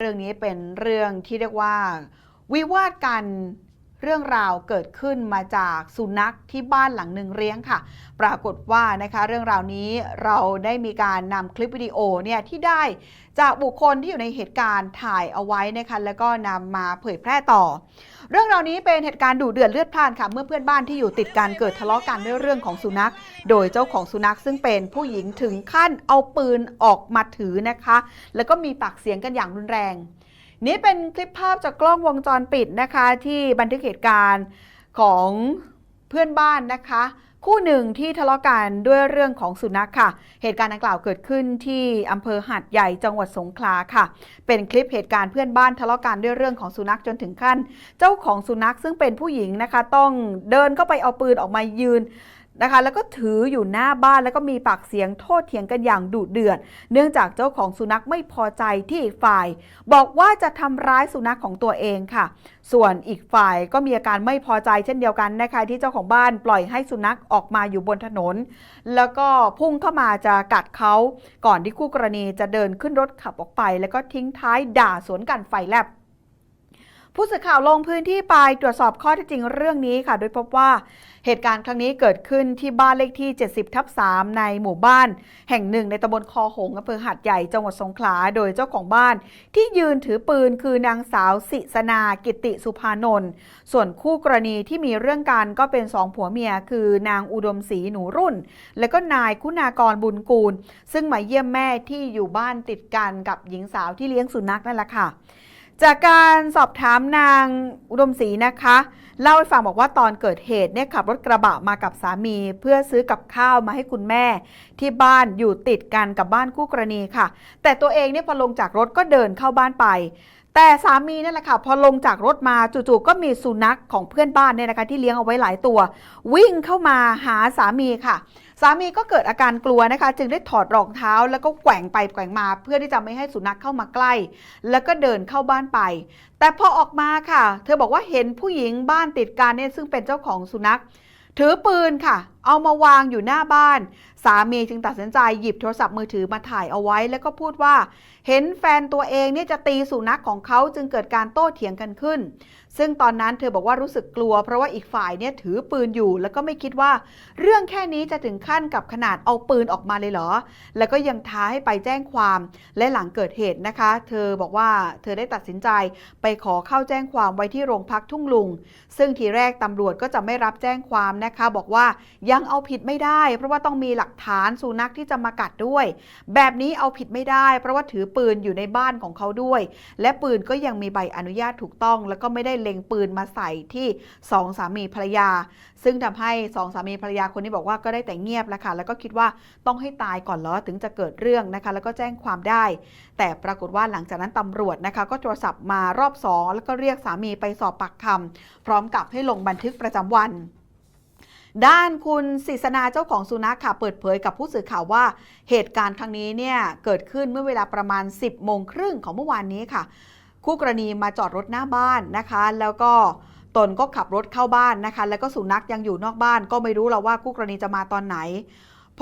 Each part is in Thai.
เรื่องนี้เป็นเรื่องที่เรียกว่า วิวาทกัน เรื่องราวเกิดขึ้นมาจากสุนัขที่บ้านหลังหนึ่งเลี้ยงค่ะ ปรากฏว่านะคะเรื่องราวนี้เราได้มีการนำคลิปวิดีโอเนี่ยที่ได้จากบุคคลที่อยู่ในเหตุการณ์ถ่ายเอาไว้นะคะแล้วก็นำมาเผยแพร่ต่อ เรื่องราวนี้เป็นเหตุการณ์ดุเดือดเลือดพล่านค่ะ เมื่อเพื่อนบ้านที่อยู่ติดกันเกิดทะเลาะกันด้วยเรื่องของสุนัข โดยเจ้าของสุนัขซึ่งเป็นผู้หญิงถึงขั้นเอาปืนออกมาถือนะคะ แล้วก็มีปากเสียงกันอย่างรุนแรง นี่เป็นคลิปภาพจากกล้องวงจรปิดนะคะที่บันทึกเหตุการณ์ของเพื่อนบ้านนะคะ คู่หนึ่งที่ทะเลาะกันด้วยเรื่องของสุนัขค่ะ เหตุการณ์ดังกล่าวเกิดขึ้นที่อำเภอหาดใหญ่จังหวัดสงขลาค่ะ เป็นคลิปเหตุการณ์เพื่อนบ้านทะเลาะกันด้วยเรื่องของสุนัขจนถึงขั้น เจ้าของสุนัขซึ่งเป็นผู้หญิงนะคะ ต้องเดินเข้าไปเอาปืนออกมายืน นะคะ แล้วก็ถืออยู่หน้าบ้านแล้วก็มีปากเสียงโทษเถียงกันอย่างดุเดือด เนื่องจากเจ้าของสุนัขไม่พอใจที่อีกฝ่าย บอกว่าจะทำร้ายสุนัขของตัวเองค่ะ ส่วนอีกฝ่ายก็มีอาการไม่พอใจเช่นเดียวกันนะคะที่เจ้าของบ้านปล่อยให้สุนัขออกมาอยู่บนถนน แล้วก็พุ่งเข้ามาจะกัดเขาก่อนที่คู่กรณีจะเดินขึ้นรถขับออกไป แล้วก็ทิ้งท้ายด่าสวนกันไฟแลบ ผู้สื่อข่าวลงพื้นที่ไปตรวจสอบข้อเท็จจริงเรื่องนี้ค่ะ โดยพบว่าเหตุการณ์ครั้งนี้เกิดขึ้นที่บ้านเลขที่ 70 ทับ 3 ในหมู่บ้าน แห่งหนึ่งในตำบลคอหงอำเภอหาดใหญ่จังหวัดสงขลา โดยเจ้าของบ้านที่ยืนถือปืนคือนางสาวสิสนากิติสุภานนท์ส่วนคู่กรณีที่มีเรื่องกันก็เป็นสองผัวเมีย คือนางอุดมศรีหนูรุ่น และก็นายคุณากรบุญกูล ซึ่งมาเยี่ยมแม่ที่อยู่บ้านติดกันกับหญิงสาวที่เลี้ยงสุนัขนั่นแหละค่ะ จากการสอบถามนางอุดมศรีนะคะ เล่าให้ฟังบอกว่าตอนเกิดเหตุเนี่ยขับรถกระบะมากับสามี เพื่อซื้อกับข้าวมาให้คุณแม่ ที่บ้านอยู่ติดกันกับบ้านคู่กรณีค่ะ แต่ตัวเองเนี่ยพอลงจากรถก็เดินเข้าบ้านไป แต่สามีนั่นแหละค่ะ พอลงจากรถมาจู่ๆก็มีสุนัขของเพื่อนบ้านเนี่ยนะคะที่เลี้ยงเอาไว้หลายตัว วิ่งเข้ามาหาสามีค่ะ สามีก็เกิดอาการกลัวนะคะ จึงได้ถอดรองเท้า แล้วก็แกว่งไปแกว่งมา เพื่อที่จะไม่ให้สุนัขเข้ามาใกล้ แล้วก็เดินเข้าบ้านไป แต่พอออกมาค่ะ เธอบอกว่าเห็นผู้หญิงบ้านติดกันเนี่ยซึ่งเป็นเจ้าของสุนัข ถือปืนค่ะเอามาวางอยู่หน้าบ้าน สามีจึงตัดสินใจหยิบโทรศัพท์มือถือมาถ่ายเอาไว้ แล้วก็พูดว่า เห็นแฟนตัวเองเนี่ยจะตีสุนัขของเขาจึงเกิดการโต้เถียงกันขึ้น ซึ่งตอนนั้นเธอบอกว่ารู้สึกกลัว เพราะว่าอีกฝ่ายเนี่ยถือปืนอยู่ แล้วก็ไม่คิดว่า เรื่องแค่นี้จะถึงขั้นกับขนาดเอาปืนออกมาเลยเหรอ แล้วก็ยังท้าให้ไปแจ้งความและหลังเกิดเหตุนะคะ เธอบอกว่าเธอได้ตัดสินใจไปขอเข้าแจ้งความไว้ที่โรงพักทุ่งลุง ซึ่งทีแรกตำรวจก็จะไม่รับแจ้งความนะคะ บอกว่ายังเอาผิดไม่ได้ เพราะว่าต้องมีหลักฐานสุนัขที่จะมากัดด้วย แบบนี้เอาผิดไม่ได้ เพราะว่าถือปืนอยู่ในบ้านของเขาด้วย และปืนก็ยังมีใบอนุญาตถูกต้อง แล้วก็ไม่ได้เล็งปืนมาใส่ที่สองสามีภรรยา ซึ่งทำให้สองสามีภรรยาคนนี้บอกว่าก็ได้แต่เงียบแล้วค่ะแล้วก็คิดว่าต้องให้ตายก่อนเหรอถึงจะเกิดเรื่องนะคะ แล้วก็แจ้งความได้ แต่ปรากฏว่าหลังจากนั้นตำรวจนะคะ ก็โทรศัพท์มารอบสองแล้วก็เรียกสามีไปสอบปากคำพร้อมกับให้ลงบันทึกประจำวัน ด้านคุณศิษนาเจ้าของสุนัขค่ะเปิดเผยกับผู้สื่อข่าวว่าเหตุการณ์ครั้งนี้เนี่ยเกิดขึ้นเมื่อเวลาประมาณ 10โมงครึ่งของเมื่อวานนี้ค่ะ คู่กรณีมาจอดรถหน้าบ้านนะคะ แล้วก็ตนก็ขับรถเข้าบ้านนะคะ แล้วก็สุนัขยังอยู่นอกบ้าน ก็ไม่รู้แล้วว่าคู่กรณีจะมาตอนไหน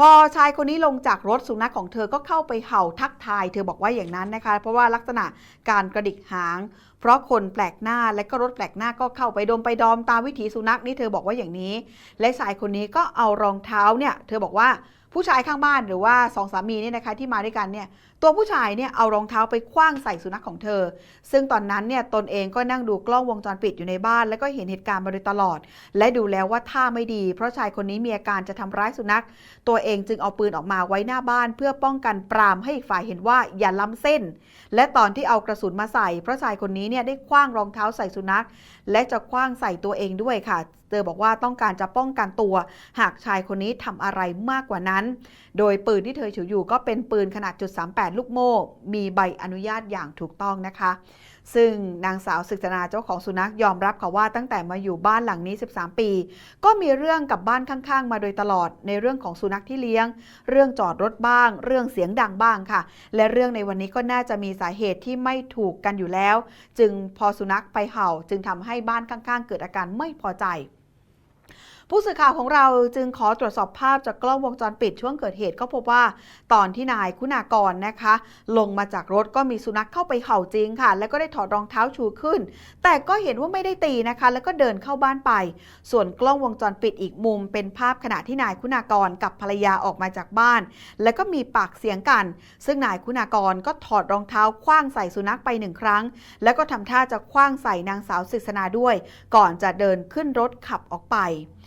พอชายคนนี้ลงจากรถสุนัขของเธอก็เข้าไปเห่าทักทาย เธอบอกว่าอย่างนั้นนะคะ เพราะว่าลักษณะการกระดิกหาง ราะคนแปลกหน้าและก็รถแปลกหน้าก็เข้าไปดมไปดอมตามวิถีสุนัขนี่เธอบอกว่าอย่างนี้ และชายคนนี้ก็เอารองเท้าเนี่ยเธอบอกว่าผู้ชายข้างบ้านหรือว่าสองสามีเนี่ยนะคะที่มาด้วยกันเนี่ยตัวผู้ชายเนี่ยเอารองเท้าไปคว้างใส่สุนัขของเธอ ซึ่งตอนนั้นเนี่ยตนเองก็นั่งดูกล้องวงจรปิดอยู่ในบ้าน แล้วก็เห็นเหตุการณ์มาโดยตลอด และดูแล้วว่าท่าไม่ดี เพราะชายคนนี้มีอาการจะทำร้ายสุนัข ตัวเองจึงเอาปืนออกมาไว้หน้าบ้าน เพื่อป้องกันปรามให้อีกฝ่ายเห็นว่าอย่าล้ำเส้น และตอนที่เอากระสุนมาใส่เพราะชายคนนี้เนี่ยได้คว้างรองเท้าใส่สุนัข และจะคว้างใส่ตัวเองด้วยค่ะเธอบอกว่าต้องการจะป้องกันตัว หากชายคนนี้ทำอะไรมากกว่านั้น โดยปืนที่เธอถืออยู่ก็เป็นปืนขนาดจุด38ลูกโม่ มีใบอนุญาตอย่างถูกต้องนะคะ ซึ่งนางสาวศึกษนาเจ้าของสุนัขยอมรับค่ะว่าตั้งแต่มาอยู่บ้านหลังนี้ 13 ปี ก็มีเรื่องกับบ้านข้างๆ มาโดยตลอดในเรื่องของสุนัขที่เลี้ยง เรื่องจอดรถบ้าง เรื่องเสียงดังบ้างค่ะ และเรื่องในวันนี้ก็น่าจะมีสาเหตุที่ไม่ถูกกันอยู่แล้ว จึงพอสุนัขไปเห่า จึงทำให้บ้านข้างๆ เกิดอาการไม่พอใจ ผู้สื่อข่าวของเราจึงขอตรวจสอบภาพจากกล้องวงจรปิดช่วงเกิดเหตุก็พบว่า ตอนที่นายคุณากรนะคะ ลงมาจากรถก็มีสุนัขเข้าไปเห่าจริงค่ะ แล้วก็ได้ถอดรองเท้าชูขึ้น แต่ก็เห็นว่าไม่ได้ตีนะคะ แล้วก็เดินเข้าบ้านไป ส่วนกล้องวงจรปิดอีกมุม เป็นภาพขณะที่นายคุณากรกับภรรยาออกมาจากบ้าน แล้วก็มีปากเสียงกัน ซึ่งนายคุณากรก็ถอดรองเท้าคว้างใส่สุนัขไปหนึ่งครั้ง แล้วก็ทำท่าจะคว้างใส่นางสาวศิษนาด้วย ก่อนจะเดินขึ้นรถขับออกไป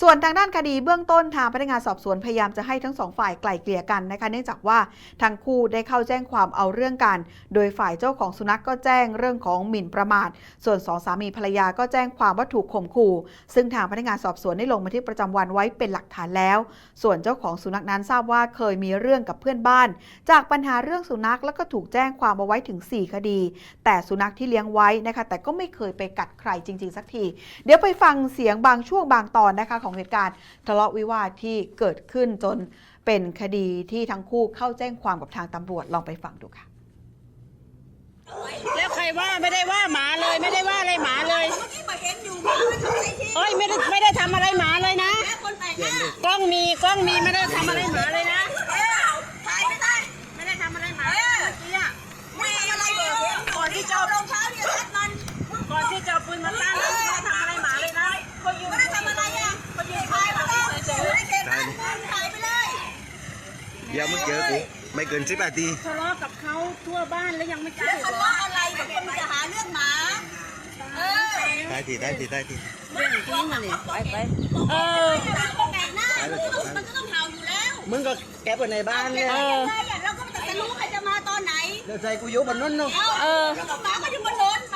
ส่วนทางด้านคดีเบื้องต้นทางพนักงานสอบสวนพยายามจะให้ทั้งสองฝ่ายไกล่เกลี่ยกันนะคะเนื่องจากว่าทั้งคู่ได้เข้าแจ้งความเอาเรื่องกัน โดยฝ่ายเจ้าของสุนัขกก็แจ้งเรื่องของหมิ่นประมาท ส่วนสองสามีภรรยาก็แจ้งความว่าถูกข่มขู่ ซึ่งทางพนักงานสอบสวนได้ลงบันทึกประจำวันไว้เป็นหลักฐานแล้ว ส่วนเจ้าของสุนัขนั้นทราบว่าเคยมีเรื่องกับเพื่อนบ้าน จากปัญหาเรื่องสุนัขแล้วก็ถูกแจ้งความเอาไว้ถึง 4 คดี แต่สุนัขที่เลี้ยงไว้นะคะแต่ก็ไม่เคยไปกัดใครจริง ๆ สักที เดี๋ยวไปฟังเสียงบางช่วงบางตอนนะคะของเหตุการณ์ทะเลาะวิวาทที่เกิดขึ้นจนเป็นคดีที่ทั้งคู่เข้าแจ้งความกับทางตำรวจลองไปฟังดูค่ะ แล้วใครว่าไม่ได้ว่าหมาเลยไม่ได้ว่าอะไรหมาเลยเมื่อกี้มาเห็นอยู่ไม่รู้ว่าทำอะไรที่เอ้ยไม่ได้ไม่ได้ทำอะไรหมาเลยนะแม่คนแปลกหน้ากล้องมีกล้องมีไม่ได้ทำอะไรหมาเลยนะ ดี๋ยวมึงเจอกูไม่เกินสิบนาทีทะเลาะกับเขาทั่วบ้านแล้วยังไม่แล้เจอวทะเลาะอะไรแบบคนจะหาเรื่องหมาเออได้ทีได้ทีได้ทีเรื่องจริงมาเนี่ยไปไปเออคนแปลกหน้ามันก็ต้องเห่าอยู่แล้วมึงก็แก็บไว้ในบ้านเลยเออเราก็ไม่จะรู้ใครจะมาตอนไหนเดี๋ยวใจกูอยู่บนนู้นเนาะเออแล้วก็หมาก็อยู่บนรถหม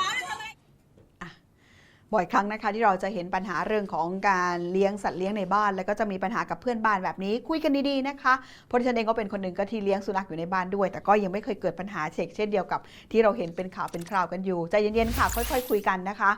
าเนี่ยทำไม บ่อยครั้งนะคะที่เราจะเห็นปัญหาเรื่องของการเลี้ยงสัตว์เลี้ยงในบ้าน แล้วก็จะมีปัญหากับเพื่อนบ้านแบบนี้คุยกันดีๆนะคะเพราะที่ฉันเองก็เป็นคนหนึ่งก็ที่เลี้ยงสุนัขอยู่ในบ้านด้วย แต่ก็ยังไม่เคยเกิดปัญหาเชกเช่นเดียวกับ ที่เราเห็นเป็นข่าวเป็นคราวกันอยู่ใจเย็นๆค่ะค่อย ๆ คุยกันนะคะ